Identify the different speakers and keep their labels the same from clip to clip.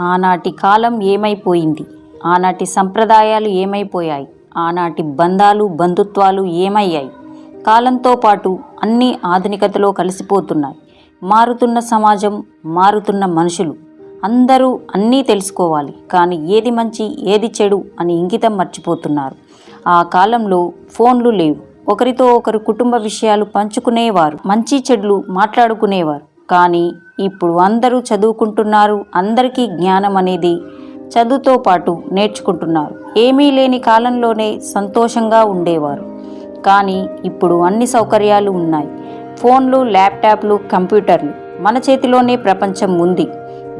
Speaker 1: ఆనాటి కాలం ఏమైపోయింది? ఆనాటి సంప్రదాయాలు ఏమైపోయాయి? ఆనాటి బంధాలు బంధుత్వాలు ఏమయ్యాయి? కాలంతో పాటు అన్నీ ఆధునికతలో కలిసిపోతున్నాయి. మారుతున్న సమాజం మారుతున్న మనుషులు. అందరూ అన్నీ తెలుసుకోవాలి. కానీ ఏది మంచి ఏది చెడు అని ఇంగితం మర్చిపోతున్నారు. ఆ కాలంలో ఫోన్లు లేవు. ఒకరితో ఒకరు కుటుంబ విషయాలు పంచుకునేవారు. మంచి చెడులు మాట్లాడుకునేవారు. కానీ ఇప్పుడు అందరూ చదువుకుంటున్నారు అందరికీ జ్ఞానం అనేది చదువుతో పాటు నేర్చుకుంటున్నారు. ఏమీ లేని కాలంలోనే సంతోషంగా ఉండేవారు. కానీ ఇప్పుడు అన్ని సౌకర్యాలు ఉన్నాయి. ఫోన్లు ల్యాప్టాప్లు కంప్యూటర్లు మన చేతిలోనే ప్రపంచం ఉంది.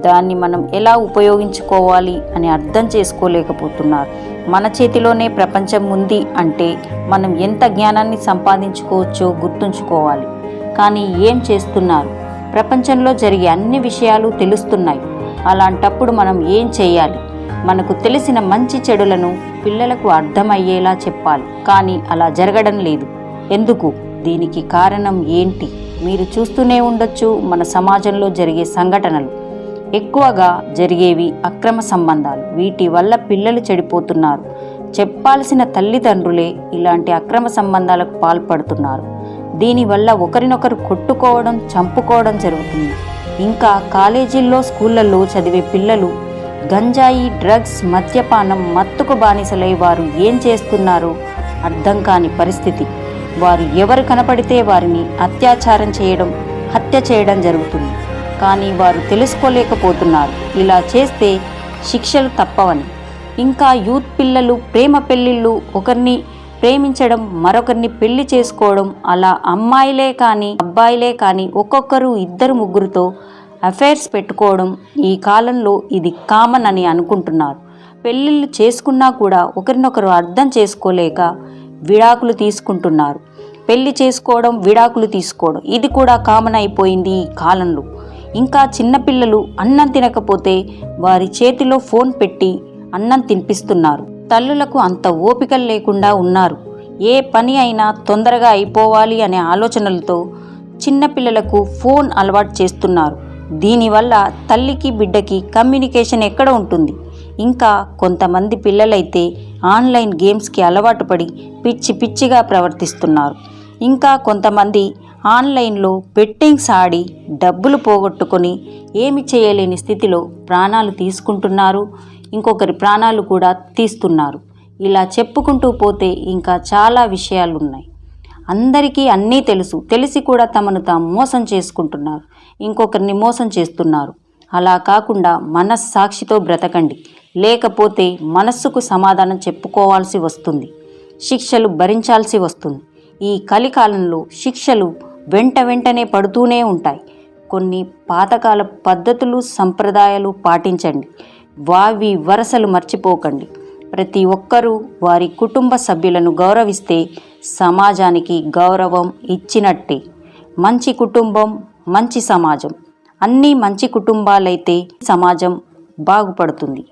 Speaker 1: దాన్ని మనం ఎలా ఉపయోగించుకోవాలి అని అర్థం చేసుకోలేకపోతున్నారు. మన చేతిలోనే ప్రపంచం ఉంది అంటే మనం ఎంత జ్ఞానాన్ని సంపాదించుకోవచ్చో గుర్తుంచుకోవాలి. కానీ ఏం చేస్తున్నారు? ప్రపంచంలో జరిగే అన్ని విషయాలు తెలుస్తున్నాయి. అలాంటప్పుడు మనం ఏం చేయాలి? మనకు తెలిసిన మంచి చెడులను పిల్లలకు అర్థమయ్యేలా చెప్పాలి. కానీ అలా జరగడం లేదు. ఎందుకు? దీనికి కారణం ఏంటి? మీరు చూస్తూనే ఉండొచ్చు మన సమాజంలో జరిగే సంఘటనలు. ఎక్కువగా జరిగేవి అక్రమ సంబంధాలు. వీటి వల్ల పిల్లలు చెడిపోతున్నారు. చెప్పాల్సిన తల్లిదండ్రులే ఇలాంటి అక్రమ సంబంధాలకు పాల్పడుతున్నారు. దీనివల్ల ఒకరినొకరు కొట్టుకోవడం చంపుకోవడం జరుగుతుంది. ఇంకా కాలేజీల్లో స్కూళ్ళల్లో చదివే పిల్లలు గంజాయి డ్రగ్స్ మద్యపానం మత్తుకు బానిసలై వారు ఏం చేస్తున్నారో అర్థం కాని పరిస్థితి. వారు ఎవరు కనపడితే వారిని అత్యాచారం చేయడం హత్య చేయడం జరుగుతుంది. కానీ వారు తెలుసుకోలేకపోతున్నారు. ఇలా చేస్తే శిక్షలు తప్పవని. ఇంకా యూత్ పిల్లలు ప్రేమ పెళ్ళిళ్ళు ఒకరిని ప్రేమించడం మరొకరిని పెళ్ళి చేసుకోవడం అలా అమ్మాయిలే కానీ అబ్బాయిలే కానీ ఒక్కొక్కరు ఇద్దరు ముగ్గురుతో అఫైర్స్ పెట్టుకోవడం ఈ కాలంలో ఇది కామన్ అని అనుకుంటున్నారు. పెళ్ళిళ్ళు చేసుకున్నా కూడా ఒకరినొకరు అర్థం చేసుకోలేక విడాకులు తీసుకుంటున్నారు. పెళ్ళి చేసుకోవడం విడాకులు తీసుకోవడం ఇది కూడా కామన్ అయిపోయింది ఈ కాలంలో. ఇంకా చిన్నపిల్లలు అన్నం తినకపోతే వారి చేతిలో ఫోన్ పెట్టి అన్నం తినిపిస్తున్నారు. తల్లులకు అంత ఓపికలు లేకుండా ఉన్నారు. ఏ పని అయినా తొందరగా అయిపోవాలి అనే ఆలోచనలతో చిన్నపిల్లలకు ఫోన్ అలవాటు చేస్తున్నారు. దీనివల్ల తల్లికి బిడ్డకి కమ్యూనికేషన్ ఎక్కడ ఉంటుంది? ఇంకా కొంతమంది పిల్లలైతే ఆన్లైన్ గేమ్స్కి అలవాటు పడి పిచ్చి పిచ్చిగా ప్రవర్తిస్తున్నారు. ఇంకా కొంతమంది ఆన్లైన్లో బెట్టింగ్స్ ఆడి డబ్బులు పోగొట్టుకొని ఏమి చేయలేని స్థితిలో ప్రాణాలు తీసుకుంటున్నారు. ఇంకొకరి ప్రాణాలు కూడా తీస్తున్నారు. ఇలా చెప్పుకుంటూ పోతే ఇంకా చాలా విషయాలు ఉన్నాయి అందరికీ అన్నీ తెలుసు. తెలిసి కూడా తమను తాము మోసం చేసుకుంటున్నారు. ఇంకొకరిని మోసం చేస్తున్నారు. అలా కాకుండా మనస్సాక్షితో బ్రతకండి. లేకపోతే మనస్సుకు సమాధానం చెప్పుకోవాల్సి వస్తుంది. శిక్షలు భరించాల్సి వస్తుంది. ఈ కలికాలంలో శిక్షలు వెంట వెంటనే పడుతూనే ఉంటాయి. కొన్ని పాతకాల పద్ధతులు సంప్రదాయాలు పాటించండి. వావి వరసలు మర్చిపోకండి. ప్రతి ఒక్కరూ వారి కుటుంబ సభ్యులను గౌరవిస్తే సమాజానికి గౌరవం ఇచ్చినట్టే. మంచి కుటుంబం మంచి సమాజం. అన్నీ మంచి కుటుంబాలైతే సమాజం బాగుపడుతుంది.